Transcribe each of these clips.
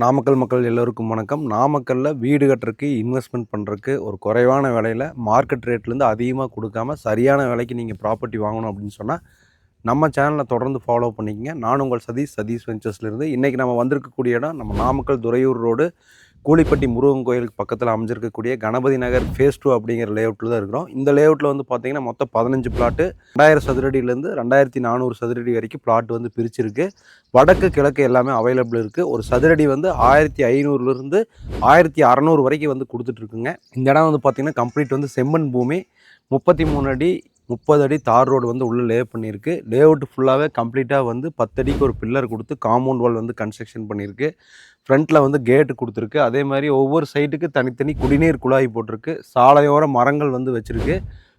நாமக்கல் மக்கள் எல்லோருக்கும் வணக்கம். நாமக்கல்லில் வீடு கட்டுறதுக்கு இன்வெஸ்ட்மெண்ட் பண்ணுறதுக்கு ஒரு குறைவான விலையில் மார்க்கெட் ரேட்லேருந்து அதிகமாக கொடுக்காம சரியான விலைக்கு நீங்கள் ப்ராப்பர்ட்டி வாங்கணும் அப்படின்னு சொன்னால் நம்ம சேனலை தொடர்ந்து ஃபாலோ பண்ணிக்கங்க. நான் உங்கள் சதீஷ் சதீஷ் வெஞ்சர்ஸ்லேருந்து இன்றைக்கி நம்ம வந்திருக்கக்கூடிய இடம் நம்ம நாமக்கல் துறையூர் ரோடு கூலிப்பட்டி முருகன் கோயிலுக்கு பக்கத்தில் அமைஞ்சிருக்கக்கூடிய கணபதி நகர் ஃபேஸ் டூ அப்படிங்கிற லேஅவுட்டில் தான் இருக்கிறோம். இந்த லேஅவுட்டில் வந்து பார்த்தீங்கன்னா மொத்தம் பதினஞ்சு பிளாட்டு ரெண்டாயிரம் சதுரடியிலேருந்து ரெண்டாயிரத்தி நானூறு சதுரடி வரைக்கும் பிளாட் வந்து பிரிச்சிருக்கு. வடக்கு கிழக்கு எல்லாமே அவைலபிள் இருக்குது ஒரு சதுரடி வந்து ஆயிரத்தி ஐநூறுலேருந்து ஆயிரத்தி அறநூறு வரைக்கும் வந்து கொடுத்துட்ருக்குங்க இந்த இடம் வந்து பார்த்திங்கன்னா கம்ப்ளீட் வந்து செம்மண் பூமி முப்பத்தி மூணு அடி முப்பது அடி தார் ரோடு வந்து உள்ளே லே பண்ணியிருக்கு. லே அவுட் ஃபுல்லாகவே கம்ப்ளீட்டாக வந்து பத்தடிக்கு ஒரு பில்லர் கொடுத்து காம்பவுண்ட் வால் வந்து கன்ஸ்ட்ரக்ஷன் பண்ணியிருக்கு. ஃப்ரண்ட்டில் வந்து கேட்டு கொடுத்துருக்கு. அதே மாதிரி ஒவ்வொரு சைட்டுக்கு தனித்தனி குடிநீர் குழாய் போட்டிருக்கு. சாலையோர மரங்கள் வந்து வச்சுருக்கு.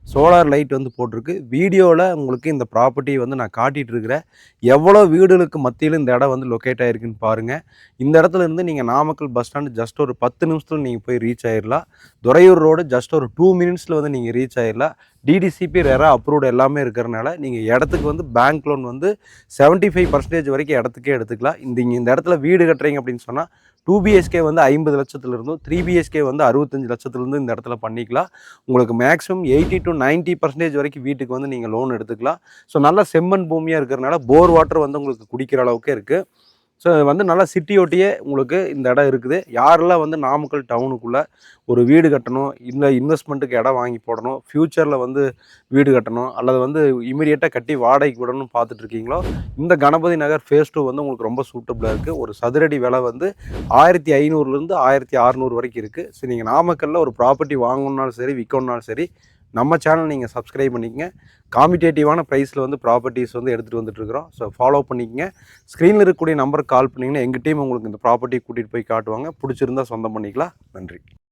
சோலார் லைட் வந்து போட்டிருக்கு. வீடியோவில் உங்களுக்கு இந்த ப்ராப்பர்ட்டி வந்து நான் காட்டிகிட்டு இருக்கிறேன். எவ்வளோ வீடுகளுக்கு மத்தியில் இந்த இடம் வந்து லொக்கேட் ஆகிருக்குன்னு பாருங்கள் இந்த இடத்துல இருந்து நீங்கள் நாமக்கல் பஸ் ஸ்டாண்டு ஜஸ்ட் ஒரு பத்து நிமிஷத்தில் நீங்கள் போய் ரீச் ஆயிடலாம் துறையூர் ரோடு ஜஸ்ட் ஒரு டூ மினிட்ஸில் வந்து நீங்கள் ரீச் ஆயிடலாம் டிடிசிபி ரெரா அப்ரூவ்டு எல்லாமே இருக்கிறனால நீங்கள் இடத்துக்கு வந்து பேங்க் லோன் வந்து செவன்ட்டி ஃபைவ் பர்சன்டேஜ் வரைக்கும் இடத்துக்கே எடுத்துக்கலாம். இந்த இந்த இடத்துல வீடு கட்டுறீங்க அப்படின்னு சொன்னால் டூ பிஹெச்கே வந்து ஐம்பது லட்சத்துலேருந்தும் த்ரீ பிஹெச்கே வந்து அறுபத்தஞ்சு லட்சத்துலேருந்து இந்த இடத்துல பண்ணிக்கலாம். உங்களுக்கு maximum eighty to ninety percentage வரைக்கும் வீட்டுக்கு வந்து நீங்கள் லோன் எடுத்துக்கலாம். ஸோ நல்ல செம்மண் பூமியாக இருக்கிறனால போர் வாட்டர் வந்து உங்களுக்கு குடிக்கிற அளவுக்கு இருக்குது ஸோ வந்து நல்லா சிட்டியோட்டியே உங்களுக்கு இந்த இடம் இருக்குது. யாரெல்லாம் வந்து நாமக்கல் டவுனுக்குள்ளே ஒரு வீடு கட்டணும் இல்லை இன்வெஸ்ட்மெண்ட்டுக்கு இடம் வாங்கி போடணும் ஃப்யூச்சரில் வந்து வீடு கட்டணும் அல்லது வந்து இமீடியட்டாக கட்டி வாடகைக்கு விடணும்னு பார்த்துட்டு இருக்கீங்களோ இந்த கணபதி நகர் ஃபேஸ் டூ வந்து உங்களுக்கு ரொம்ப சூட்டபுளாக இருக்குது ஒரு சதுரடி விலை வந்து ஆயிரத்தி ஐநூறுலேருந்து ஆயிரத்தி அறநூறு வரைக்கும் இருக்குது சரி நீங்கள் நாமக்கல்லில் ஒரு ப்ராப்பர்ட்டி வாங்கணுன்னாலும் சரி விற்கணுன்னாலும் சரி நம்ம சேனல் நீங்கள் சப்ஸ்கிரைப் பண்ணிக்கங்க. காமிடேட்டிவான ப்ரைஸில் வந்து ப்ராப்பர்ட்டிஸ் வந்து எடுத்துகிட்டு வந்துட்டுருக்குறோம். ஸோ ஃபாலோ பண்ணிக்கங்க. ஸ்க்ரீனில் இருக்கக்கூடிய நம்பருக்கு கால் பண்ணிங்கன்னா எங்கள் டீம் உங்களுக்கு இந்த ப்ராப்பர்ட்டி கூட்டிகிட்டு போய் காட்டுவாங்க. பிடிச்சிருந்தா சொந்தம் பண்ணிக்கலாம். நன்றி.